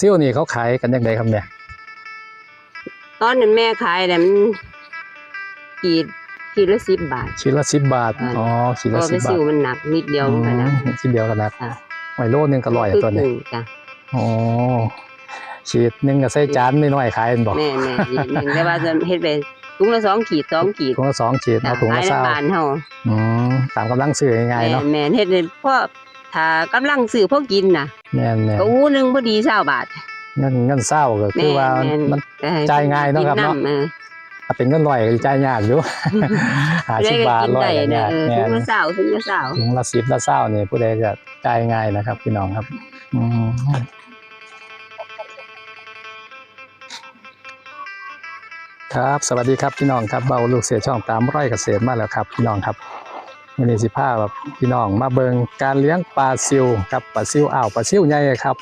ซิ่วนี่เขาขายกันยังไงครับเนี่ยตอนนั้นแม่ขายเนี่ยมันขีดขีดละสิบบาท ชิ้นละสิบบาทอ่าอ๋อชิ้นเพละราะสิไปบบาซิทวมันหนักนิดเดียวเหมือนกันนะอืมชิ้นเดียวกันนะอะไว้โลนึงก็ร้อยอะตัวนี้ครึ่งจ้ะอ๋อขีดหนึงก็ใส่จานน้อยๆขายกันบอกแม่แม่อีกหนึ่งแต่ว่าจะเฮ็ดเป็นถุงละสองขีดสองขีดถุงละสองขีดเอาถุงขาละยในเศร้าบ้านเฮาอืมตามกำลังซื้อง่ายๆเนาะแม่นแม่นเฮ็ดให้พ่อ ถ้ากำลังซื้อพอกินน่ะแม่นแม่นก็อู้หนึงพอดี20บาท เงินเงินเศร้าก็คืแม่อว่าแม่น มันก็ให้จ่ายง่ายเนาะครับเนาะกิำออถ้าเป็นเงินร้อยก็จ่ายยากอยู่ หาสิบบาทได้ก็กินร้อยได้ก็นะยากเออแม่ถุงนละเศร้าถุงละเศร้าถุงละสิบละเศร้านี่ผู้ใดจะจ่ายง่ายนะครับ พี่น้องครับ อืมครับ สวัสดีครับพี่น้องครับเบาลูกเสียช่องตามไร่เกษตรมาแล้วครับ พี่น้องครับ วันนี้สิพาแบบพี่น้องมาเบิงการเลี้ยงปลาซิวครับปลาซิวอ่าวปลาซิวใหญ่ครับ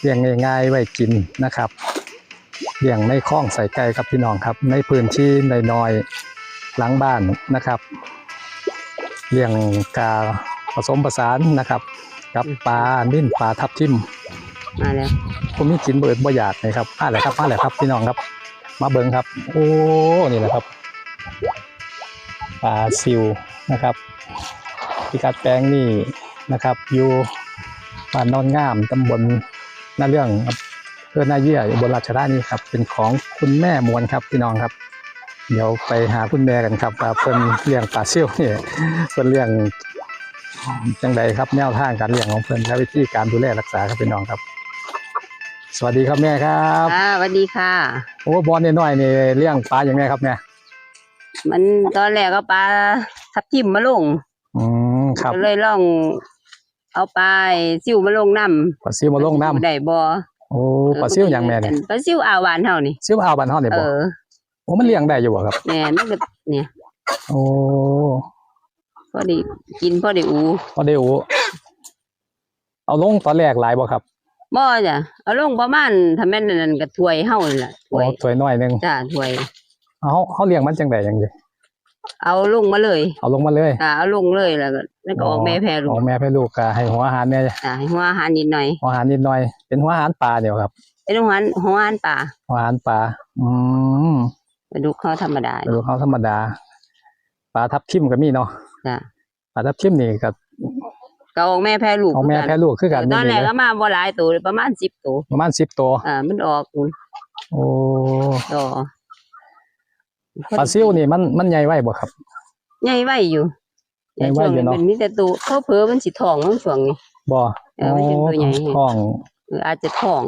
เลี้ยงง่ายๆไว้กินนะครับเลี้ยงในคลองใส่ไก่ครับพี่น้องครับในพื้นที่น้อยๆหลังบ้านนะครับเลี้ยงกาผสมผสานนะครับ กับปลานิ่นปลาทับทิมมาแล้วผมมีกินเบิดบ่อยากนะครับมาเลยครับมาเลยครับพี่น้องครับ มาเบิ่งครับ โอ้นี่แหละครับปลาซิว นะครับพิกัดแปลงนี่นะครับอยู่บ้านโนอนงามตำบลนาเรื่องครับเพื่อนาเยี่ยอยู่บนราชธานีครับ เป็นของคุณแม่มวลครับพี่น้องครับ เดี๋ยวไปหาคุณแม่กันครับว่าเพิ่นเลี้ยงปลาซิวนี่เพิ่นเลี้ยงจังใดครับแนวทางการเลี้ยงของเพิ่นและวิธีการดูแลรักษาครับพี่น้องครับ สวัสดีครับแม่ครับค่ะสวัสดีค่ะโอ้บอลน้อยๆนี่เลี้ยงปลาอย่างไงครับแม่มันตอนแรกก็ปลา ทับทิมมาลงอืมครับก็เลยลอง เอาปลาซิวมาลงน้ำปลาซิวมาลงน้ได้บ่ำโอ้ปลาซิวอย่างแม่เนี่ยปลาซิวอ่าวหวานเฮานี่ซิวเอาวบันทอดเนี่ยเอบ่อโอ้มันเลี้ยงได้อยู่บ่ครับแม่มันก็เนี่ยโอ้พอดีกินพอดีอูพอได้โอ้เอาลงตอนแรกหลายบ่ครับบ่จ้ะเอาลงประมาณถ้าแม่นนั่นก็ถ้วยเฮานี่ล่ะถ้โอ้วยถวยน้อยหนึงจ้าถ้วยเอาเขาเลี้ยงมันจังไดอย่างเดี เอาลงมาเลยเอาลงมาเลยอ่าเอาลงเลยแล้วก็แล้วก็ออกแม่แพรลูอกอกแม่แพรลูกก็ให้หัวอาหารเนี่ยอ่าให้หัวอาหารนิดหน่อยหัวอาหารนิดหน่อย เป็นหัวอาหารปลาเดียวครับ เป็นหัวอาหารหัวอาหารป่าหัวอาหารปลาอืมไปดูเขาธรรมดาไปดูเขาธรรมดาปลาทับทิมก็มีเนาะจ้ะปลาทับทิมนี่ก็ก็ออกแม่แพรลูกเอาแม่แพรลูกคือกันตอนแรกนี่ก็มาบ่หลายตัวประมาณ10ตัวประมาณสิบตัวอ่ามันออกโอ้ต่อ ปลาซิวนี่มันมันใหญ่ไว้บ่ครับใหญ่ไว้อยู่ใหญ่ไว้อยู่เนาะช่วงมันมีแต่ตัวเขาเผลอมันสิท้องมันช่วงนี้บ่เออมันเป็นตัวใหญ่ท้องหรืออาจจะท้อง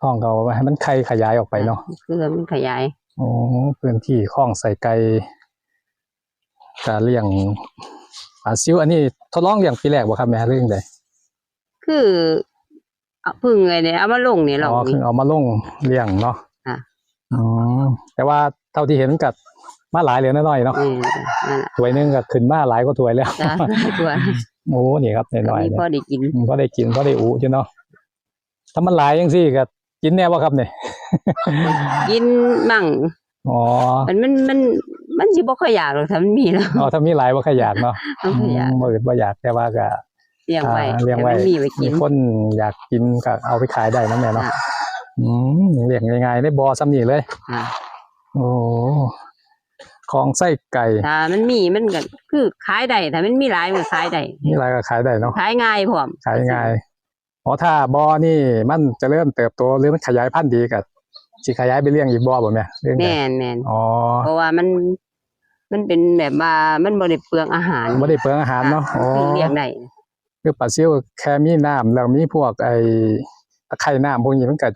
ท้องเขาให้มันไข่ขยายออกไปเนาะคือมันขยายโอ้พื้นที่คลองใส่ไก่การเลี้ยงปลาซิวอันนี้ทดลองเลี้ยงปีแรกบ่ครับแม่เรื่องใดคือเอาพึ่งไงเนี่ยเอามาลงเนี่ยเราอ๋อนี่คือเอามาลงเลี้ยงเนาะอะอืมแต่ว่า เท่าที่เห็นกับมาหลายเหลือน้อยๆเนาะเออนั่นแหละถ้วยหนึงก็ขึ้นมาหลายกว่าถ้วยแล้วจ้าตัวโอ้นี่ครับน้อยๆมีเนี่ยพอได้กินอืมพอได้กินพอได้อุจ้ะเนาะถ้ามันหลายจังซี่ก็กินแน่บ่ครับเนี่ยกินมั่งอ๋อมันมันมันมันสิบ่ค่อยอยากหรอกถ้ามันมีแล้วอ๋อถ้ามีหลายบ่ขอยากเนาะมันค่อยอยากอืมบ่อื่นบ่อยากแต่ว่าก็เลี้ยงไว้อ่าเลี้ยงไว้แต่มันมีไว้กิมีนคนอยากกินก็เอาไปขายได้นะแม่เนาะอ่าอืมเลี้ยงง่ายๆได้บ่ซ้ำนี่เลยอ่า โอ้ของไส้ไก่ถ้ามันมีมันก็คือขายได้ถ้ามันมีหลายมันก็ขายได้มีอะไรก็ขายได้เนาะขายง่ายพร้อมขายง่ายอ๋อถ้าบ่อนี่มันเจะเริ่มเติบโตหรือมันขยายพันธุ์ดีก็สิขยายไปเลี้ยงอีกบ่บ่แม่เรื่องใดแม่นแม่นอ๋อเพราะว่ามันมันเป็นแบบว่ามันบ่ได้เปลืองอาหารบ่ได้เปลืองอาหารเนาะอ๋อคือเลี้ยงได้คือปลาซิวแค่มีน้ำแล้วมีพวกไอ้ตะไคร่น้ำพวกนี้มันก็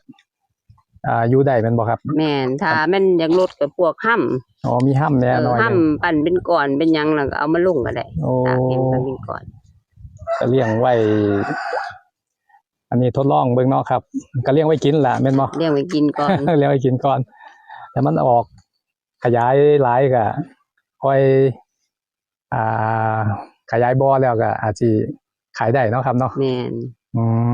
อ่าอยู่ได้แมันบ่ครับ แม่นถ้ามันอยากลดกับพวกห้ำอ๋อมีห้ำแหน่เอหน่ออยหนึงห้ำปั่นเป็นก้อนเป็นหยังแล้วก็เอามาลงก็ได้โอ้ตากเห็นก็เป็นก้อน ก็เลี้ยงไว้ อันนี้ทดลองเบิ่งเนาะครับก็เลี้ยงไว้กินแหละแม่นบ่ เลี้ยงไว้กินก่อน เลี้ยงไว้กินก่อน แต่มันออกขยายหลายก็ค่อย อ่า ขยายบ่อแล้วก็อาจสิขายได้เนาะครับเนาะแม่น อืมครับ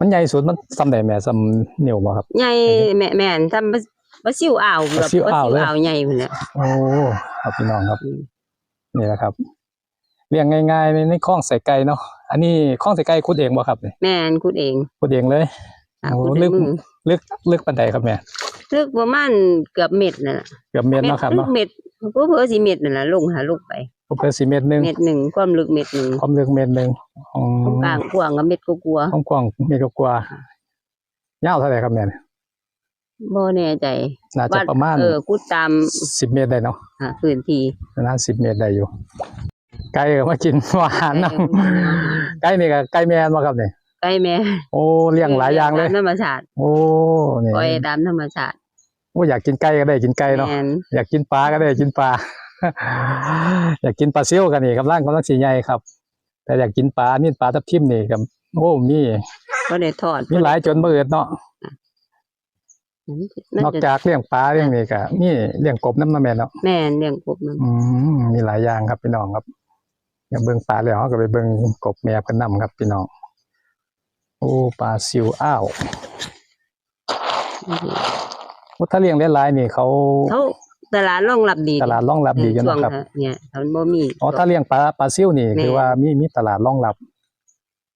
มันใหญ่สุดมันซ้ำได้แม่ซ้ำนิ้วบ่ครับใหญ่แม่แม่นทำปลาซิวอ่าวปลาซิวอ่าวเลยอ่าวใหญ่พุ่นแหละโอ้ครับพี่น้องครับอืมนี่แหละครับเลี้ยงง่ายๆในในคลองใส่ไก่เนาะอันนี้ข้องใส่ไก่คุดเองบ่ครับนี่แม่นคุดเองคุดเองเลยค่ะโอ้คุดลึด้วยกมือลึกลึกปานใดครับแม่ลึกประมาณเกือบเม็ดนั่นแหละเกือบเมตรเนาะครับลึเนาะกเม็ดเพื่อเพื่อสิเม็ดนั่นแหละลงหาลูกไป เพิ่นสิเมตรหนึงเม็ดหนึ่งความลึกเม็ดหนึ่งความลึกเมตรหนึงอ๋อตรงกลางกว้างกับเม็ดกลัวความกว้างเมตรกว่าๆยาวเท่าไหร่ครับแม่ๆบ่แน่ใจน่าจะประมาณเออคุดตาม10เมตรได้เนาะอ่าพื้นที่ประมาณ10เมตรได้อยู่ ไก่ก็มากินหวานเนาะไก่นี่ก็ไก่แม่นบ่ครับนี่ใกล้แม่ โอ้เลี้ยงหลายอย่างเลยตมธรรมชาติโอ้นี่ปล่อยตามธรรมชาติโอ้อยากกินไก่ก็ได้กินไก่เนาะแม่นอยากกินปลาก็ได้กินปลา อยากกินปลาซิ่วกันนี่กำลังกำลังสีใหญ่ครับ แต่อยากกินปลานี่ปลาทับทิมนี่กับโอ้มีก็ได้ทอดมีหลายจนเบื่อเนาะน่นอกจะจากเลี้ยงปลาเลี้ยงนี่ก็มีเลี้ยงกบน้ำน้ำแม่เนาะแม่นเลี้ยงกบมันอืมมีหลายอย่างครับพี่น้องครับอยากเบิ่งปลาแล้วเราก็ไปเบิ่งกบแม่กันนํครับพี่น้องโอ้ปลาซิวอ้าวโอ้ถ้าเลี้ยงหลายๆนี่เขาเขา ตลาดรองรับดีตลาดรองรับดีอยู่ช่วงเนาะครับ เนี่ยถ้ามันบ่มีอ๋อถ้าเลี้ยงปลาปลาซิ่วนี่แม่คือว่ามีมีตลาดรองรับ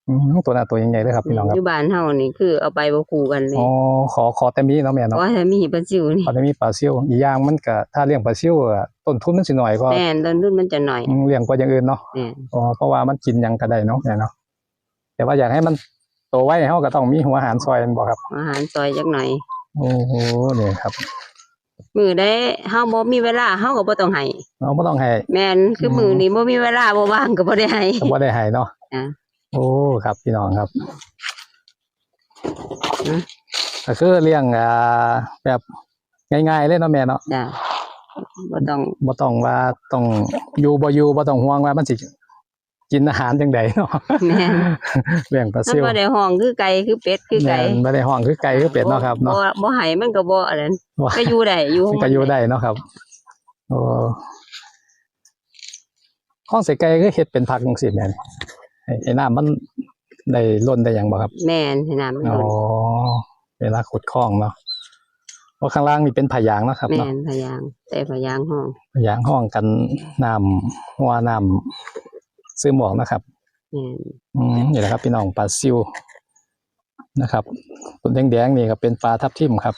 อืมตัวน่ะตัวใหญ่ๆเลยครับพี่น้องครัอบยู่บ้านเฮานี่คือเอาไปบ่คู่กันเลยอ๋อขอขอแต่มีเนาะแม่เพเนาะราะถ้ามีปลาซิวนี่ขอแต่มีปลาซิ่วอีกอย่างมันก็ถ้าเลี้ยงปลาซิ่วอะต้นทุนมันสิน้อยกว่าแม่นต้นทุนมันจะหน่อยอืมเลี้ยงกว่าอย่างอื่นเนาะแม่นอ๋อเพราะว่ามันกินหยังก็ได้เนาะแม่เนาะแต่ว่าอยากให้มันโตไวเฮาก็ต้องมีหัวอาหารซอยแม่นบ่ครับอาหารซอยจักหน่อยโอ้โหนี่ครับ มื้อใดเฮาบ่มีเวลาเฮาก็บ่ต้องให้เราบ่ต้องให้ แม่นคืออืมมื้อนี้บ่มีเวลาบ่ว่างก็บ่ได้ให้ ก็บ่ได้ให้เนาะอะ โอ้ครับพี่น้องครับอืมก็คือเลี้ยงอ่าแบบง่ายๆเลยเนาะแม่เนาะจ้ะบ่ต้องบ่ต้องว่าต้องอยู่บ่อยู่บ่ต้องห่วงว่ามันสิ กินอาหารจังใดเนาะแม่นเลี้ยงปลามันซิวบ่ได้ห้องคือไก่คือเป็ดคือไก่แม่นบ่ได้ห้องคือไก่คือเป็ดเนาะครับเนาะบ่บ่ให้มันก็บ่อะไรนั้นบ่ก็อยู่ได้อยู่มันก็อยู่ได้เนาะครับโอ้ห้องใส่ไก่ก็เฮ็ดเป็นผักจังซี่แม่นให้ไอ้น้ำมันได้ล้นได้หยังบ่ครับ แม่นให้น้ำมันอ๋อล้นเวลาขุดคลองเนาะเพราะข้างล่างนี่เป็นผายางเนาะครับแม่เนาะนพะยางแต่พะยางห้องผายางห้องกันน้ำหัวน้ำ ซื้อหมวกนะครับแม่นอืมนี่แหละครับ พี่น้องปลาซิวนะครับต้นแดงๆนี่ก็เป็นปลาทับทิมครับ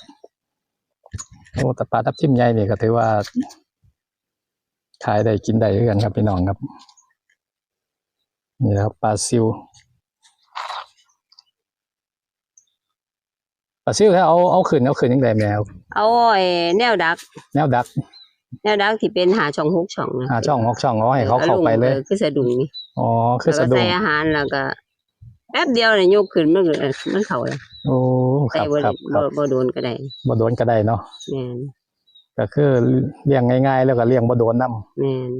โอ้แต่ปลาทับทิมใหญ่นี่ก็ถือว่าขายได้กินได้ด้วยกันครับพี่น้องครับ นี่แหละครับปลาซิวปลาซิวถ้าเอาเอาขึ้นเอาขึ้นยังไงแมวเอาไอ้แนวดัก แนวดัก แนวดักที่เป็นหาช่องหกช่องนะหาช่องหอกช่องเอาให้เขาเข้าไปเลยออคือสะดุ้งนี่อ๋อคือแล้วสะก็ดุ้ใส่งอาหารแล้วก็แป๊บเดียวเนี่ยยกขึ้นมันก็เออมันเข้าเลยโอ้คใส่รับบ่คได้รับคบ่รับบ่โดนก็ได้บ่โดนก็ได้เนาะแม่นก็คือเลี้ยงง่าย ๆ แล้วก็เลี้ยงบ่โดนน้ำแม่น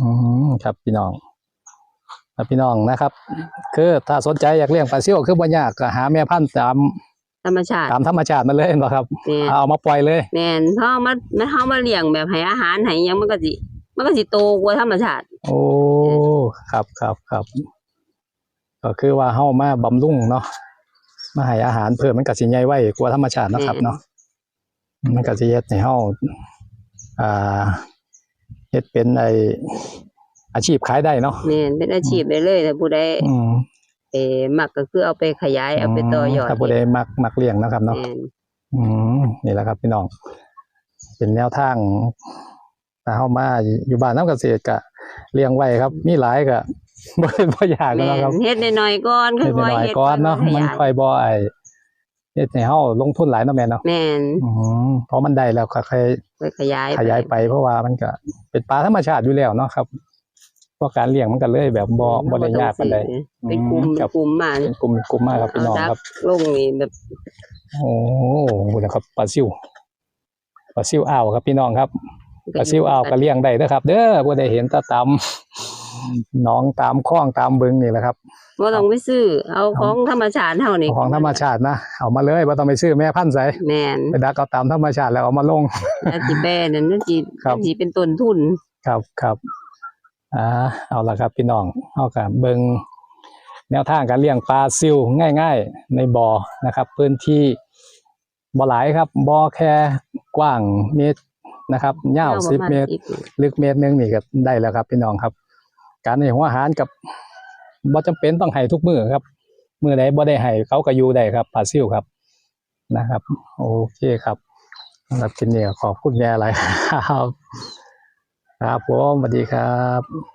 อืมครับพี่น้องครับพี่น้องนะครับ คือถ้าสนใจอยากเลี้ยงปลาซิวคือบ่ยากก็หาแม่พันธุ์ตาม ธรรมชาติ ตามธรรมชาติมาเลยเนาะครับ แม่น เอามาปล่อยเลยแม่นเพราะมันมันเฮามาเลี้ยงแบบให้อาหารให้หยังมันก็สิมันก็สิโตกว่าธรรมชาติ โอ้ครับครับครับ ก็คือว่าเฮามาบำรุงเนาะมาให้อาหารเพิ่มมันก็สิใหญ่ไว้กว่าธรรมชาติเนาะครับ เนาะมันก็สิเฮ็ดให้เฮาอ่าเฮ็ดเป็นไออาชีพขายได้เนาะ แม่นเป็นอาชีพได้เลยถ้าผู้ใดอืม เออมักก็คือเอาไปขยายเอาไปต่อยอดถ้าผู้ใดมักมักเลี้ยงเนาะครับเนาะแม่นอืมนี่แหละครับพี่น้อง เป็นแนวทางถ้าเข้ามาอยู่บ้านน้ำเกษตรก็เลี้ยงไว้ครับ มีหลายก็บ่ได้บ่อยากแม่แล้วครับนเฮ็ดน้อยๆก่อนเฮ็ดค่อยน้อยๆเฮ็ดๆก่อนเนาะค่มันยค่อยบ่ไอ้เฮ็ดให้เฮาลงทุนหลายเนาะแม่เนาะแม่นอืมเพราะมันได้แล้วก็ค่อยไปขยายขยายไปเพราะว่ามันก็เป็นปลาธรรมชาติอยู่แล้วเนาะครับเพ ราะการเลี้ยงมันก็เลยแบบบ่บ่ได้ยากปานใดเป็นกลุ่มอืมครับกลุ่มมาเป็นกลุ่มเป็นกลุ่มมากครับพี่น้องครับลงนี่แบบโอ้โหนะครับปลาซิวปลาซิวอ่าวครับพี่น้องครับปลาซิวอ่าวก็เลี้ยงได้เด้อครับ เด้อบ่ได้เห็นแตาตามหนองตามคลองตามบึงนี่แหละครับบ่ต้องไปซื้อ เอาของธรรมชาติเฮานี่เอาของธรรมชาตินะ เอามาเลยบ่ต้องไปซื้อแม่พันธุ์ใส่แม่นไปดักเอาตามธรรมชาติแล้วเอามาลงแต่สิแบนั่นมันสิครับมันสิเป็นต้นทุนครับครับ อเอาละครับพี่น้องเอากับเบิงแนวทางการเลี้ยงปลาซิวง่ายๆ ในบ่อนะครับ พื้นที่บ่อหลายครับบ่อแค่กว้างเมตรนะครับยาวสิบเมตร ลึกเมตรนึงนี่ก็ได้แล้วครับพี่น้องครับ การในหัวอาหารกับบ่จำเป็นต้องให้ทุกมือครับมือไหนบ่ได้ให้เขาก็อยู่ได้ครับปลาซิวครับนะครับ โอเคครับสำหรับคลิปนี้ขอบคุณแย่อะไรครับ ครับผมสวัสดีครับ